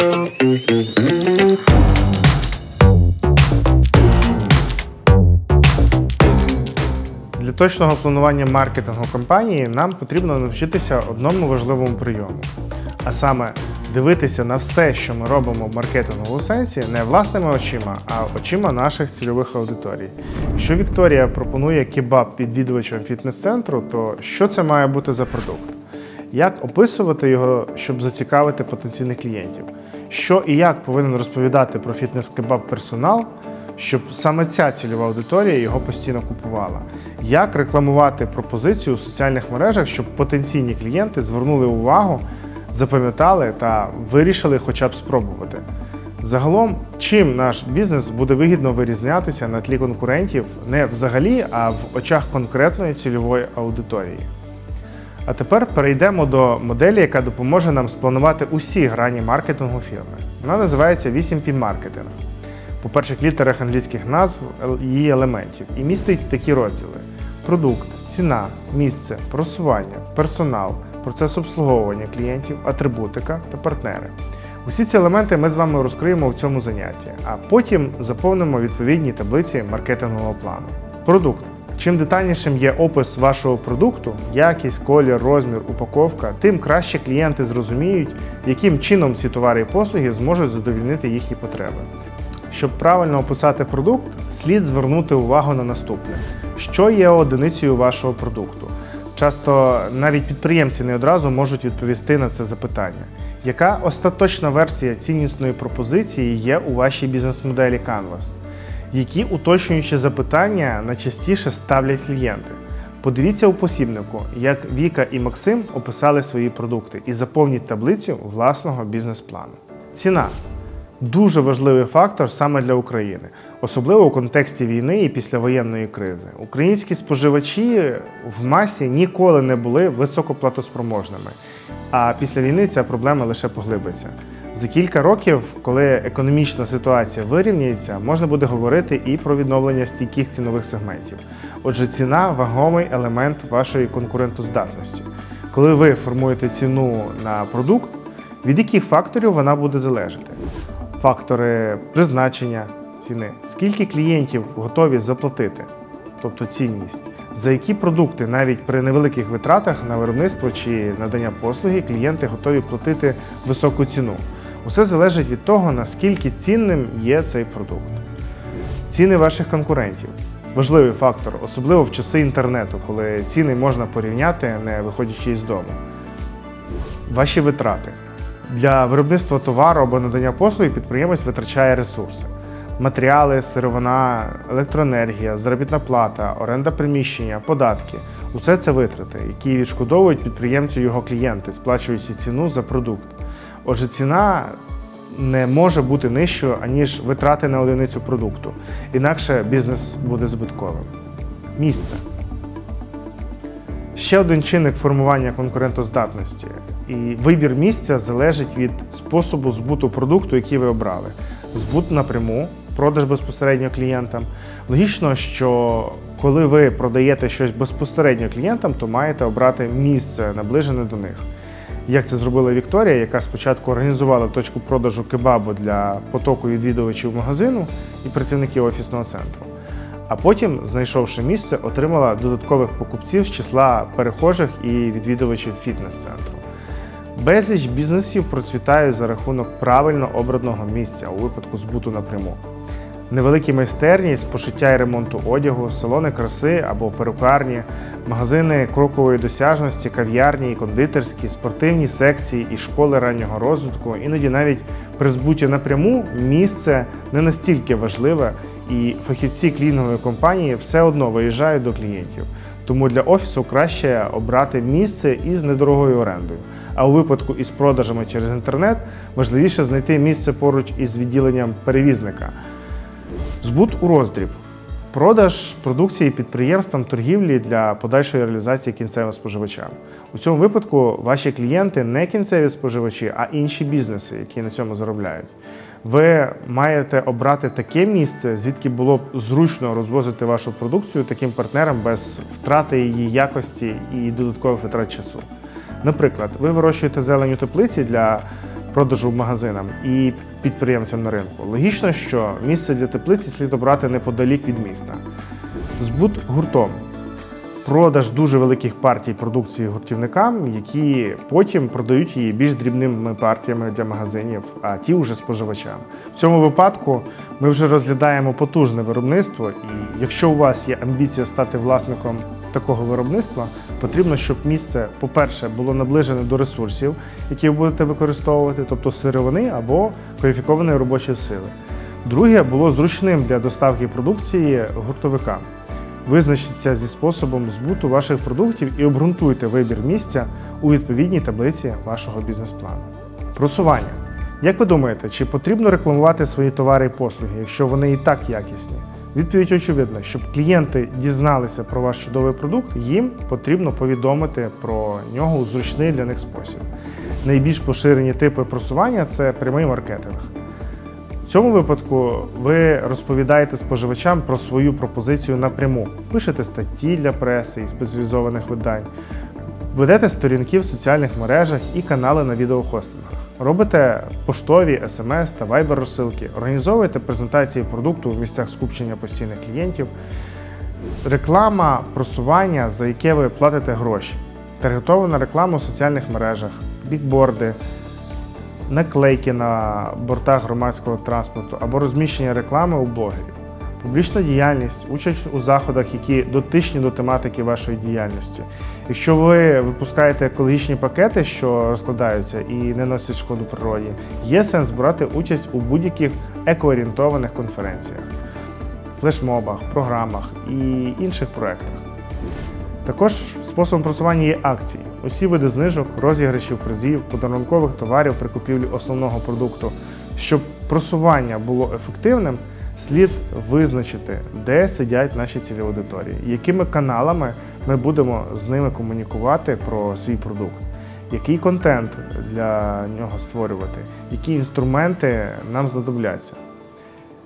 Для точного планування маркетингу компанії нам потрібно навчитися одному важливому прийому. А саме дивитися на все, що ми робимо в маркетинговому сенсі, не власними очима, а очима наших цільових аудиторій. Якщо Вікторія пропонує кебаб відвідувачам фітнес-центру, то що це має бути за продукт? Як описувати його, щоб зацікавити потенційних клієнтів? Що і як повинен розповідати про фітнес-кебаб персонал, щоб саме ця цільова аудиторія його постійно купувала? Як рекламувати пропозицію у соціальних мережах, щоб потенційні клієнти звернули увагу, запам'ятали та вирішили хоча б спробувати? Загалом, чим наш бізнес буде вигідно вирізнятися на тлі конкурентів не взагалі, а в очах конкретної цільової аудиторії? А тепер перейдемо до моделі, яка допоможе нам спланувати усі грані маркетингу фірми. Вона називається 8P маркетинг. По перших літерах англійських назв її елементів і містить такі розділи: продукт, ціна, місце, просування, персонал, процес обслуговування клієнтів, атрибутика та партнери. Усі ці елементи ми з вами розкриємо в цьому занятті, а потім заповнимо відповідні таблиці маркетингового плану. Продукт. Чим детальнішим є опис вашого продукту, якість, колір, розмір, упаковка, тим краще клієнти зрозуміють, яким чином ці товари і послуги зможуть задовільнити їхні потреби. Щоб правильно описати продукт, слід звернути увагу на наступне: що є одиницею вашого продукту. Часто навіть підприємці не одразу можуть відповісти на це запитання. Яка остаточна версія ціннісної пропозиції є у вашій бізнес-моделі Canvas? Які уточнюючі запитання найчастіше ставлять клієнти? Подивіться у посібнику, як Віка і Максим описали свої продукти і заповніть таблицю власного бізнес-плану. Ціна дуже важливий фактор саме для України, особливо у контексті війни і післявоєнної кризи. Українські споживачі в масі ніколи не були високоплатоспроможними, а після війни ця проблема лише поглибиться. За кілька років, коли економічна ситуація вирівняється, можна буде говорити і про відновлення стійких цінових сегментів. Отже, ціна вагомий елемент вашої конкурентоздатності. Коли ви формуєте ціну на продукт, від яких факторів вона буде залежати? Фактори призначення ціни, скільки клієнтів готові заплатити, тобто цінність, за які продукти навіть при невеликих витратах на виробництво чи надання послуги клієнти готові платити високу ціну. Усе залежить від того, наскільки цінним є цей продукт. Ціни ваших конкурентів важливий фактор, особливо в часи інтернету, коли ціни можна порівняти, не виходячи із дому. Ваші витрати. Для виробництва товару або надання послуги підприємець витрачає ресурси: матеріали, сировина, електроенергія, заробітна плата, оренда приміщення, податки. Усе це витрати, які відшкодовують підприємцю його клієнти, сплачуючи ціну за продукт. Отже, ціна не може бути нижчою, аніж витрати на одиницю продукту. Інакше бізнес буде збитковим. Місце. Ще один чинник формування конкурентоздатності. І вибір місця залежить від способу збуту продукту, який ви обрали. Збут напряму, продаж безпосередньо клієнтам. Логічно, що коли ви продаєте щось безпосередньо клієнтам, то маєте обрати місце наближене до них. Як це зробила Вікторія, яка спочатку організувала точку продажу кебабу для потоку відвідувачів магазину і працівників офісного центру. А потім, знайшовши місце, отримала додаткових покупців з числа перехожих і відвідувачів фітнес-центру. Безліч бізнесів процвітають за рахунок правильно обраного місця у випадку збуту напряму. Невеликі майстерні з пошиття і ремонту одягу, салони краси або перукарні, магазини крокової досяжності, кав'ярні і кондитерські, спортивні секції і школи раннього розвитку, іноді навіть при збуті напряму місце не настільки важливе, і фахівці клінінгової компанії все одно виїжджають до клієнтів. Тому для офісу краще обрати місце із недорогою орендою. А у випадку із продажами через інтернет важливіше знайти місце поруч із відділенням перевізника. Збут у роздріб. Продаж продукції підприємствам торгівлі для подальшої реалізації кінцевим споживачам. У цьому випадку ваші клієнти не кінцеві споживачі, а інші бізнеси, які на цьому заробляють. Ви маєте обрати таке місце, звідки було б зручно розвозити вашу продукцію таким партнерам без втрати її якості і додаткових витрат часу. Наприклад, ви вирощуєте зелень у теплиці для продажу магазинам і підприємцям на ринку. Логічно, що місце для теплиці слід обрати неподалік від міста. Збут гуртом. Продаж дуже великих партій продукції гуртівникам, які потім продають її більш дрібними партіями для магазинів, а ті вже споживачам. В цьому випадку ми вже розглядаємо потужне виробництво, і якщо у вас є амбіція стати власником такого виробництва, потрібно, щоб місце, по-перше, було наближене до ресурсів, які ви будете використовувати, тобто сировини або кваліфікованої робочої сили. Друге було зручним для доставки продукції гуртовикам. Визначіться зі способом збуту ваших продуктів і обґрунтуйте вибір місця у відповідній таблиці вашого бізнес-плану. Просування. Як ви думаєте, чи потрібно рекламувати свої товари і послуги, якщо вони і так якісні? Відповідь очевидна, щоб клієнти дізналися про ваш чудовий продукт, їм потрібно повідомити про нього у зручний для них спосіб. Найбільш поширені типи просування це прямий маркетинг. В цьому випадку ви розповідаєте споживачам про свою пропозицію напряму, пишете статті для преси і спеціалізованих видань, ведете сторінки в соціальних мережах і канали на відеохостингах. Робите поштові, смс та вайбер розсилки, організовуєте презентації продукту в місцях скупчення постійних клієнтів, реклама, просування, за яке ви платите гроші, таргетована реклама у соціальних мережах, бікборди, наклейки на бортах громадського транспорту або розміщення реклами у блогерів. Публічна діяльність, участь у заходах, які дотичні до тематики вашої діяльності. Якщо ви випускаєте екологічні пакети, що розкладаються і не носять шкоду природі, є сенс брати участь у будь-яких екоорієнтованих конференціях, флешмобах, програмах і інших проєктах. Також способом просування є акції. Усі види знижок, розіграшів, призів, подарункових товарів при купівлі основного продукту. Щоб просування було ефективним, слід визначити, де сидять наші цілі аудиторії, якими каналами ми будемо з ними комунікувати про свій продукт, який контент для нього створювати, які інструменти нам знадобляться.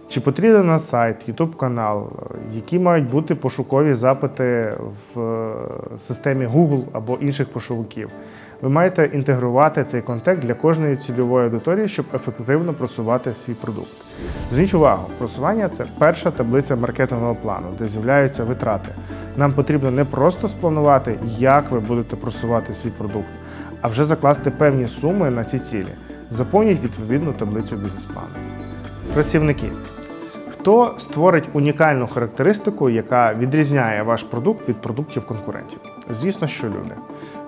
Чи потрібен на сайт, YouTube канал, які мають бути пошукові запити в е, системі Google або інших пошуковиків? Ви маєте інтегрувати цей контекст для кожної цільової аудиторії, щоб ефективно просувати свій продукт. Зверніть увагу, просування це перша таблиця маркетингового плану, де з'являються витрати. Нам потрібно не просто спланувати, як ви будете просувати свій продукт, а вже закласти певні суми на ці цілі. Заповніть відповідну таблицю бізнес-плану. Працівники. Хто створить унікальну характеристику, яка відрізняє ваш продукт від продуктів конкурентів? Звісно, що люди.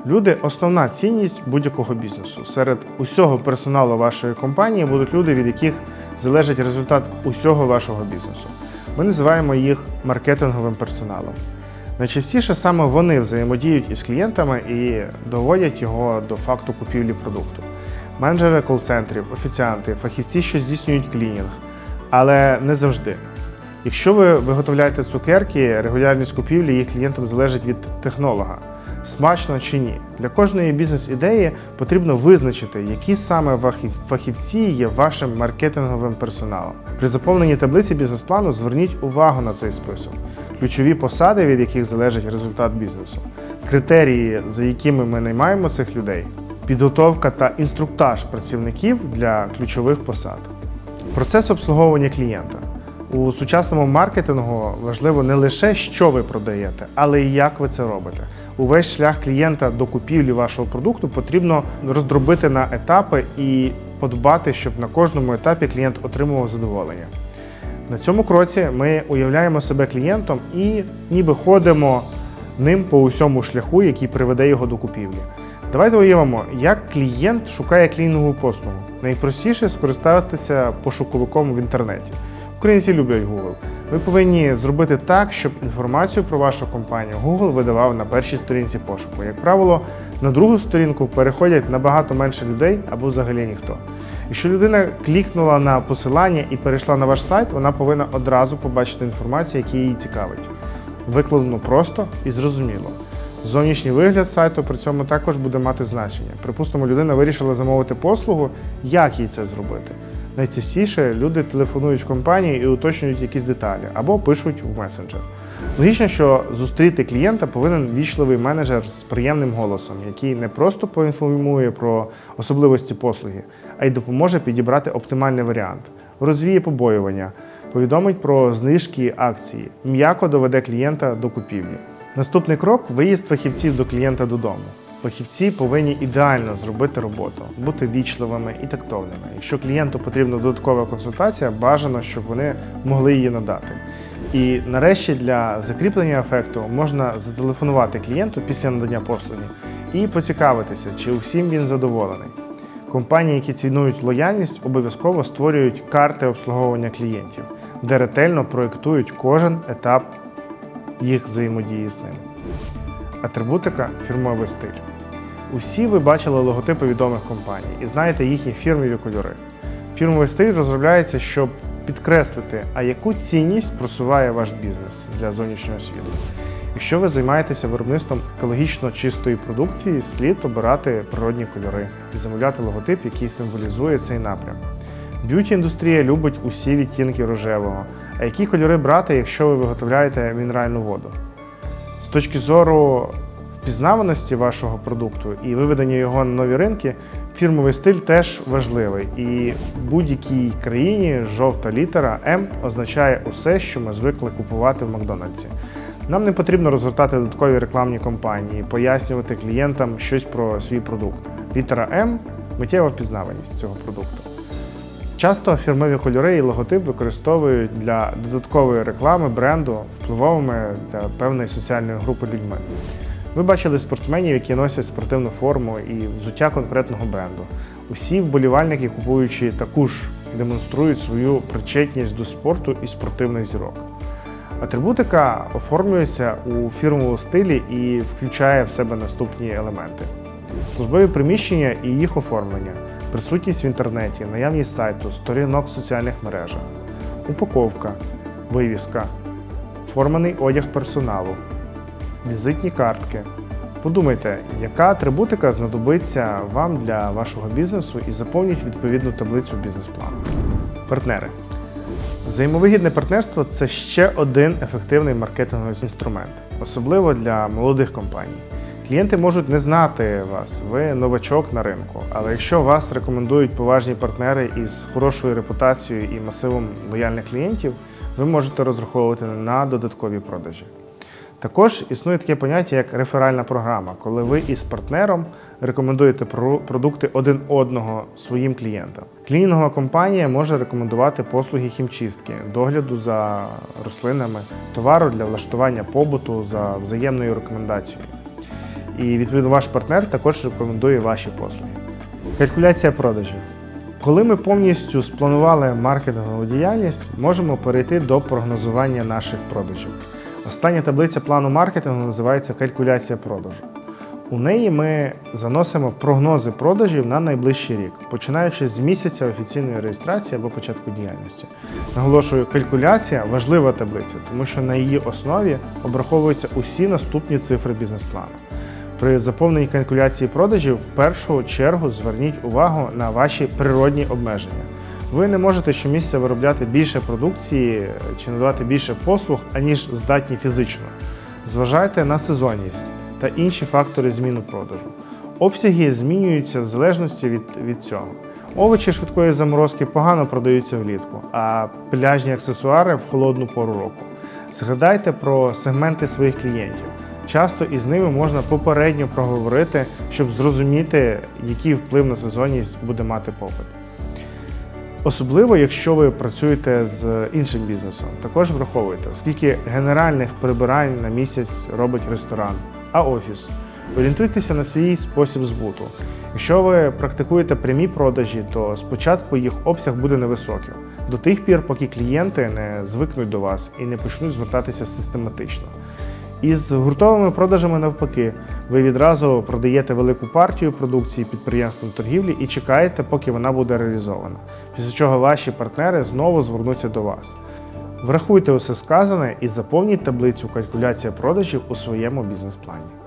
Люди основна цінність будь-якого бізнесу. Серед усього персоналу вашої компанії будуть люди, від яких залежить результат усього вашого бізнесу. Ми називаємо їх маркетинговим персоналом. Найчастіше саме вони взаємодіють із клієнтами і доводять його до факту купівлі продукту. Менеджери кол-центрів, офіціанти, фахівці, що здійснюють клінінг, але не завжди. Якщо ви виготовляєте цукерки, регулярність купівлі їх клієнтам залежить від технолога. Смачно чи ні. Для кожної бізнес-ідеї потрібно визначити, які саме фахівці є вашим маркетинговим персоналом. При заповненні таблиці бізнес-плану зверніть увагу на цей список, ключові посади, від яких залежить результат бізнесу, критерії, за якими ми наймаємо цих людей, підготовка та інструктаж працівників для ключових посад. Процес обслуговування клієнта. У сучасному маркетингу важливо не лише що ви продаєте, але й як ви це робите. Увесь шлях клієнта до купівлі вашого продукту потрібно роздробити на етапи і подбати, щоб на кожному етапі клієнт отримував задоволення. На цьому кроці ми уявляємо себе клієнтом і ніби ходимо ним по усьому шляху, який приведе його до купівлі. Давайте уявимо, як клієнт шукає клінінгову послугу. Найпростіше скористатися пошуковиком в інтернеті. Українці люблять Google. Ви повинні зробити так, щоб інформацію про вашу компанію Google видавав на першій сторінці пошуку. Як правило, на другу сторінку переходять набагато менше людей або взагалі ніхто. Якщо людина клікнула на посилання і перейшла на ваш сайт, вона повинна одразу побачити інформацію, яка її цікавить. Викладено просто і зрозуміло. Зовнішній вигляд сайту при цьому також буде мати значення. Припустимо, людина вирішила замовити послугу, як їй це зробити. Найчастіше люди телефонують в компанії і уточнюють якісь деталі або пишуть в месенджер. Логічно, що зустріти клієнта повинен вічливий менеджер з приємним голосом, який не просто поінформує про особливості послуги, а й допоможе підібрати оптимальний варіант, розвіє побоювання, повідомить про знижки акції, м'яко доведе клієнта до купівлі. Наступний крок виїзд фахівців до клієнта додому. Фахівці повинні ідеально зробити роботу, бути вічливими і тактовними. Якщо клієнту потрібна додаткова консультація, бажано, щоб вони могли її надати. І нарешті для закріплення ефекту можна зателефонувати клієнту після надання послуги і поцікавитися, чи усім він задоволений. Компанії, які цінують лояльність, обов'язково створюють карти обслуговування клієнтів, де ретельно проєктують кожен етап їх взаємодії з ним. Атрибутика фірмовий стиль. Усі ви бачили логотипи відомих компаній і знаєте їхні фірмові кольори. Фірмовий стиль розробляється, щоб підкреслити, а яку цінність просуває ваш бізнес для зовнішнього світу. Якщо ви займаєтеся виробництвом екологічно чистої продукції, слід обирати природні кольори і замовляти логотип, який символізує цей напрям. Б'юті індустрія любить усі відтінки рожевого. А які кольори брати, якщо ви виготовляєте мінеральну воду? З точки зору впізнаваності вашого продукту і виведення його на нові ринки, фірмовий стиль теж важливий. І в будь-якій країні жовта літера М означає усе, що ми звикли купувати в Макдональдсі. Нам не потрібно розгортати додаткові рекламні кампанії, пояснювати клієнтам щось про свій продукт. Літера М миттєва впізнаваність цього продукту. Часто фірмові кольори і логотип використовують для додаткової реклами бренду впливовими для певної соціальної групи людьми. Ви бачили спортсменів, які носять спортивну форму і взуття конкретного бренду. Усі вболівальники, купуючи таку ж, демонструють свою причетність до спорту і спортивних зірок. Атрибутика оформлюється у фірмовому стилі і включає в себе наступні елементи: службові приміщення і їх оформлення, присутність в інтернеті, наявність сайту, сторінок в соціальних мережах, упаковка, вивіска, форманий одяг персоналу, візитні картки. Подумайте, яка атрибутика знадобиться вам для вашого бізнесу і заповніть відповідну таблицю бізнес-плану. Партнери. Взаємовигідне партнерство це ще один ефективний маркетинговий інструмент, особливо для молодих компаній. Клієнти можуть не знати вас, ви новачок на ринку, але якщо вас рекомендують поважні партнери із хорошою репутацією і масивом лояльних клієнтів, ви можете розраховувати на додаткові продажі. Також існує таке поняття як реферальна програма, коли ви із партнером рекомендуєте продукти один одного своїм клієнтам. Клінінгова компанія може рекомендувати послуги хімчистки, догляду за рослинами, товару для влаштування побуту за взаємною рекомендацією. І відповідно ваш партнер також рекомендує ваші послуги. Калькуляція продажів. Коли ми повністю спланували маркетингову діяльність, можемо перейти до прогнозування наших продажів. Остання таблиця плану маркетингу називається калькуляція продажу. У неї ми заносимо прогнози продажів на найближчий рік, починаючи з місяця офіційної реєстрації або початку діяльності. Наголошую, калькуляція важлива таблиця, тому що на її основі обраховуються усі наступні цифри бізнес-плану. При заповненні калькуляції продажів в першу чергу зверніть увагу на ваші природні обмеження. Ви не можете щомісяця виробляти більше продукції чи надавати більше послуг, аніж здатні фізично. Зважайте на сезонність та інші фактори зміни продажу. Обсяги змінюються в залежності від, від цього. Овочі швидкої заморозки погано продаються влітку, а пляжні аксесуари в холодну пору року. Згадайте про сегменти своїх клієнтів. Часто із ними можна попередньо проговорити, щоб зрозуміти, який вплив на сезонність буде мати попит. Особливо, якщо ви працюєте з іншим бізнесом, також враховуйте, оскільки генеральних прибирань на місяць робить ресторан, а офіс. Орієнтуйтеся на свій спосіб збуту. Якщо ви практикуєте прямі продажі, то спочатку їх обсяг буде невисоким, до тих пір, поки клієнти не звикнуть до вас і не почнуть звертатися систематично. Із гуртовими продажами навпаки, ви відразу продаєте велику партію продукції підприємствам торгівлі і чекаєте, поки вона буде реалізована, після чого ваші партнери знову звернуться до вас. Врахуйте усе сказане і заповніть таблицю калькуляція продажів у своєму бізнес-плані.